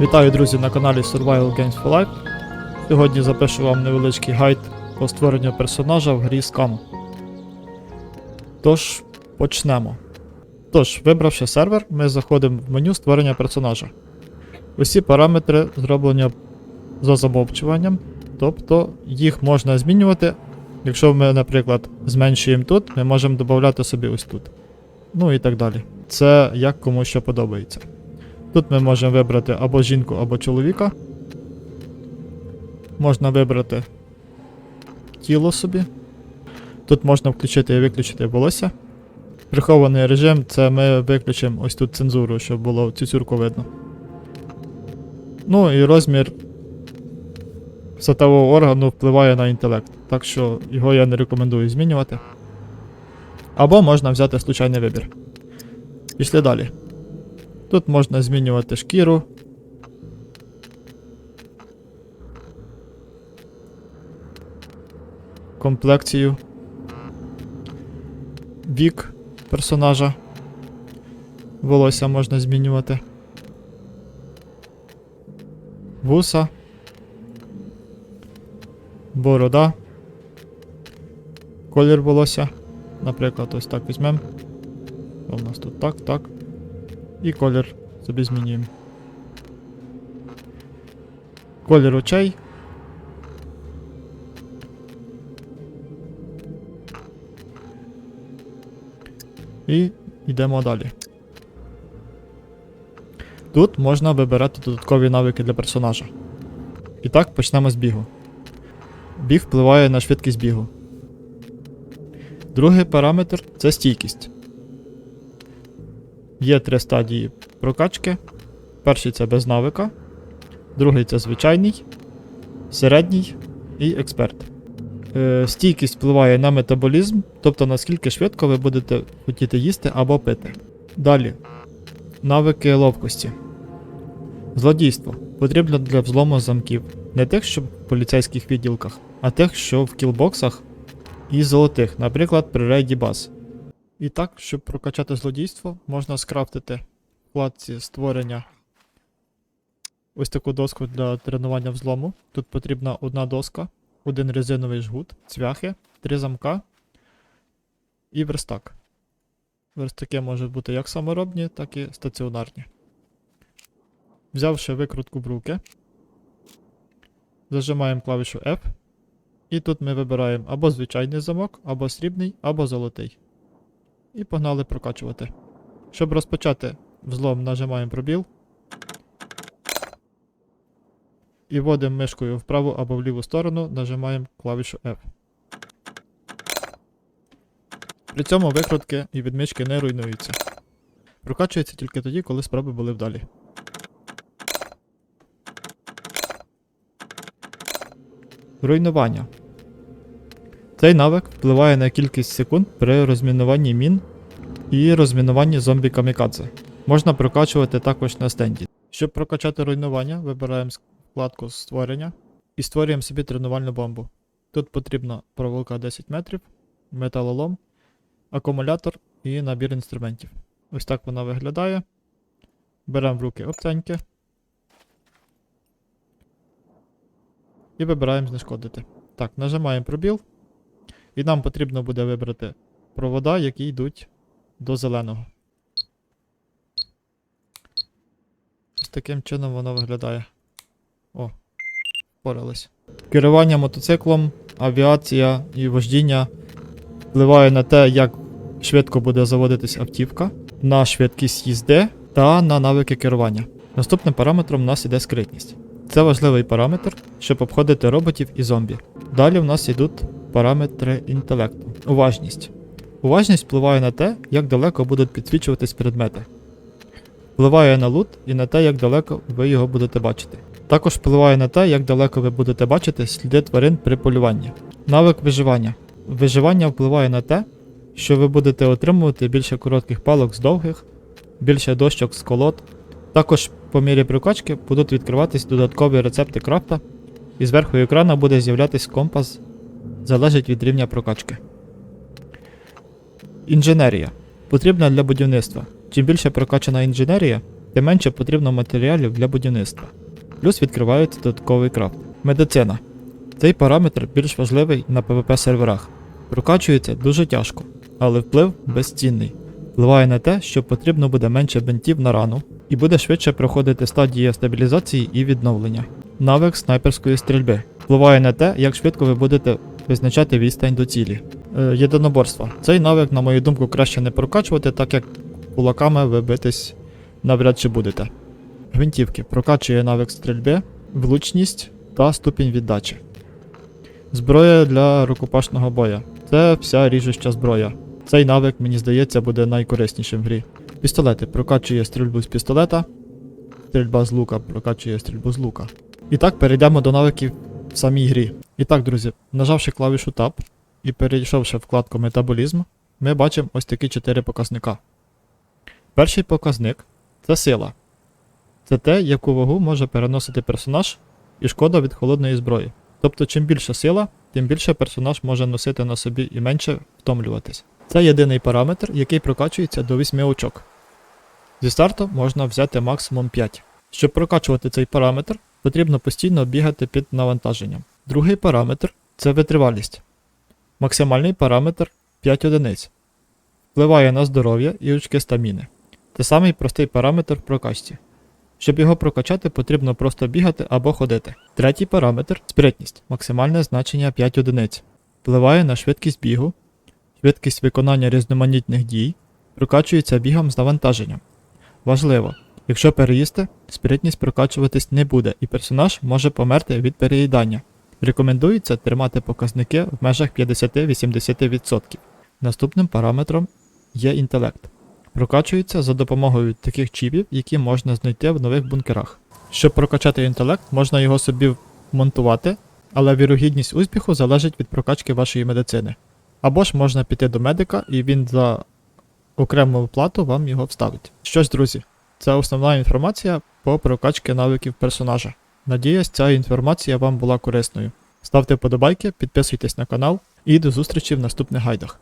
Вітаю, друзі, на каналі Survival Games for Life. Сьогодні запишу вам невеличкий гайд по створенню персонажа в грі Scam. Тож, почнемо. Тож, вибравши сервер, ми заходимо в меню створення персонажа. Усі параметри зроблені за замовчуванням, тобто їх можна змінювати. Якщо ми, наприклад, зменшуємо тут, ми можемо додати собі ось тут. Ну і так далі. Це як кому що подобається. Тут ми можемо вибрати або жінку, або чоловіка. Можна вибрати тіло собі. Тут можна включити і виключити волосся. Прихований режим це ми виключимо ось тут цензуру, щоб було цю видно. Ну і розмір сатового органу впливає на інтелект, так що його я не рекомендую змінювати. Або можна взяти случайний вибір. Пішли далі. Тут можна змінювати шкіру. Комплекцію. Вік персонажа. Волосся можна змінювати. Вуса. Борода. Колір волосся. Наприклад, ось так візьмемо. У нас тут так, так. І колір собі змінюємо. Колір очей. І йдемо далі. Тут можна вибирати додаткові навики для персонажа. І так, почнемо з бігу. Біг впливає на швидкість бігу. Другий параметр це стійкість. Є три стадії прокачки. Перший це без навика, другий це звичайний, середній і експерт. Е, стійкість впливає на метаболізм, тобто наскільки швидко ви будете хотіти їсти або пити. Далі. Навики ловкості. Злодійство потрібно для взлому замків. Не тих, що в поліцейських відділках, а тих, що в кілбоксах і золотих, наприклад, при рейді баз. І так, щоб прокачати злодійство, можна скрафтити в вкладці створення ось таку доску для тренування взлому. Тут потрібна одна доска, один резиновий жгут, цвяхи, три замка і верстак. Верстаки можуть бути як саморобні, так і стаціонарні. Взявши викрутку в руки, зажимаємо клавішу F. І тут ми вибираємо або звичайний замок, або срібний, або золотий. І погнали прокачувати. Щоб розпочати взлом, нажимаємо пробіл. І вводимо мишкою в праву або в ліву сторону, нажимаємо клавішу F. При цьому викрутки і відмички не руйнуються. Прокачується тільки тоді, коли спроби були вдалі. Руйнування. Цей навик впливає на кількість секунд при розмінуванні мін і розмінуванні зомбі камікадзе. Можна прокачувати також на стенді. Щоб прокачати руйнування, вибираємо вкладку створення і створюємо собі тренувальну бомбу. Тут потрібна проволока 10 метрів, металолом, акумулятор і набір інструментів. Ось так вона виглядає. Беремо в руки оптеньки. І вибираємо знешкодити. Так, нажимаємо пробіл. І нам потрібно буде вибрати провода, які йдуть до зеленого. Ось таким чином воно виглядає. О, впорались. Керування мотоциклом, авіація і вождіння впливає на те, як швидко буде заводитись автівка, на швидкість їзди та на навики керування. Наступним параметром у нас іде скритність. Це важливий параметр, щоб обходити роботів і зомбі. Далі в нас йдуть параметри інтелекту. Уважність. Уважність впливає на те, як далеко будуть підсвічуватись предмети. Впливає на лут і на те, як далеко ви його будете бачити. Також впливає на те, як далеко ви будете бачити сліди тварин при полюванні. Навик виживання. Виживання впливає на те, що ви будете отримувати більше коротких палок з довгих, більше дощок з колод. Також по мірі прокачки будуть відкриватись додаткові рецепти крафта, і зверху екрану буде з'являтись компас, залежить від рівня прокачки. Інженерія. Потрібна для будівництва. Чим більше прокачана інженерія, тим менше потрібно матеріалів для будівництва. Плюс відкривається додатковий крафт. Медицина. Цей параметр більш важливий на PvP серверах. Прокачується дуже тяжко, але вплив безцінний. Впливає на те, що потрібно буде менше бинтів на рану, і буде швидше проходити стадія стабілізації і відновлення. Навик снайперської стрільби впливає на те, як швидко ви будете визначати відстань до цілі. Е, єдиноборство. Цей навик, на мою думку, краще не прокачувати, так як кулаками ви битись навряд чи будете. Гвинтівки прокачує навик стрільби, влучність та ступінь віддачі. Зброя для рукопашного боя. Це вся ріжуща зброя. Цей навик, мені здається, буде найкориснішим в грі. Пістолети прокачує стрільбу з пістолета, стрільба з лука прокачує стрільбу з лука. І так перейдемо до навиків в самій грі. І так, друзі, нажавши клавішу Tab і перейшовши в вкладку Метаболізм, ми бачимо ось такі 4 показника. Перший показник це сила. Це те, яку вагу може переносити персонаж і шкода від холодної зброї. Тобто, чим більша сила, тим більше персонаж може носити на собі і менше втомлюватись. Це єдиний параметр, який прокачується до 8 очок. Зі старту можна взяти максимум 5. Щоб прокачувати цей параметр, потрібно постійно бігати під навантаженням. Другий параметр це витривалість. Максимальний параметр 5 одиниць. Впливає на здоров'я і очки стаміни. Це самий простий параметр в прокачці. Щоб його прокачати, потрібно просто бігати або ходити. Третій параметр спритність, максимальне значення 5 одиниць. Впливає на швидкість бігу, швидкість виконання різноманітних дій, прокачується бігом з навантаженням. Важливо, якщо переїсти, спритність прокачуватись не буде, і персонаж може померти від переїдання. Рекомендується тримати показники в межах 50-80%. Наступним параметром є інтелект. Прокачується за допомогою таких чіпів, які можна знайти в нових бункерах. Щоб прокачати інтелект, можна його собі вмонтувати, але вірогідність успіху залежить від прокачки вашої медицини. Або ж можна піти до медика і він за окрему плату вам його вставить. Що ж, друзі, це основна інформація по прокачці навиків персонажа. Надіюсь, ця інформація вам була корисною. Ставте вподобайки, підписуйтесь на канал і до зустрічі в наступних гайдах.